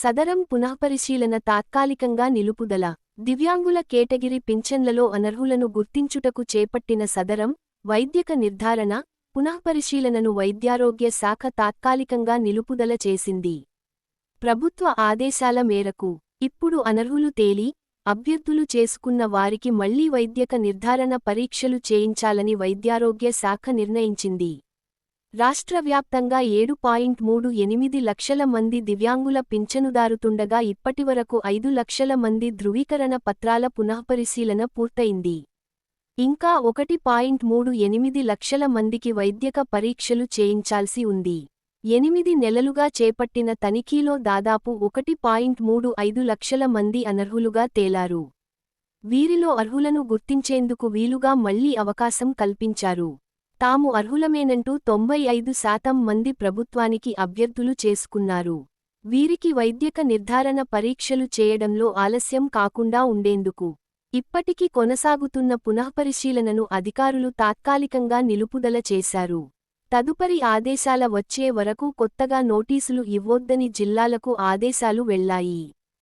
సదరం పునఃపరిశీలన తాత్కాలికంగా నిలుపుదల. దివ్యాంగుల కేటగిరి పింఛన్లలో అనర్హులను గుర్తించుటకు చేపట్టిన సదరం వైద్యక నిర్ధారణ పునఃపరిశీలనను వైద్యారోగ్య శాఖ తాత్కాలికంగా నిలుపుదల చేసింది. ప్రభుత్వ ఆదేశాల మేరకు ఇప్పుడు అనర్హులు తేలి అభ్యర్థులు చేసుకున్న వారికి మళ్ళీ వైద్యక నిర్ధారణ పరీక్షలు చేయించాలని వైద్యారోగ్య శాఖ నిర్ణయించింది. రాష్ట్ర వ్యాప్తంగా ఏడు పాయింట్ మూడు ఎనిమిది లక్షల మంది దివ్యాంగుల పింఛనుదారుతుండగా ఇప్పటివరకు ఐదు లక్షల మంది ధృవీకరణ పత్రాల పునఃపరిశీలన పూర్తయింది. ఇంకా ఒకటి పాయింట్ మూడు ఎనిమిది లక్షల మందికి వైద్యక పరీక్షలు చేయించాల్సి ఉంది. ఎనిమిది నెలలుగా చేపట్టిన తనిఖీలో దాదాపు ఒకటి పాయింట్ మూడు ఐదు లక్షల మంది అనర్హులుగా తేలారు. వీరిలో అర్హులను గుర్తించేందుకు వీలుగా మళ్ళీ అవకాశం కల్పించారు. తాము అర్హులమేనంటూ తొంభై ఐదు శాతం మంది ప్రభుత్వానికి అభ్యర్థులు చేసుకున్నారు. వీరికి వైద్యక నిర్ధారణ పరీక్షలు చేయడంలో ఆలస్యం కాకుండా ఉండేందుకు ఇప్పటికి కొనసాగుతున్న పునఃపరిశీలనను అధికారులు తాత్కాలికంగా నిలుపుదల చేశారు. తదుపరి ఆదేశాల వచ్చే వరకు కొత్తగా నోటీసులు ఇవ్వొద్దని జిల్లాలకు ఆదేశాలు వెళ్ళాయి.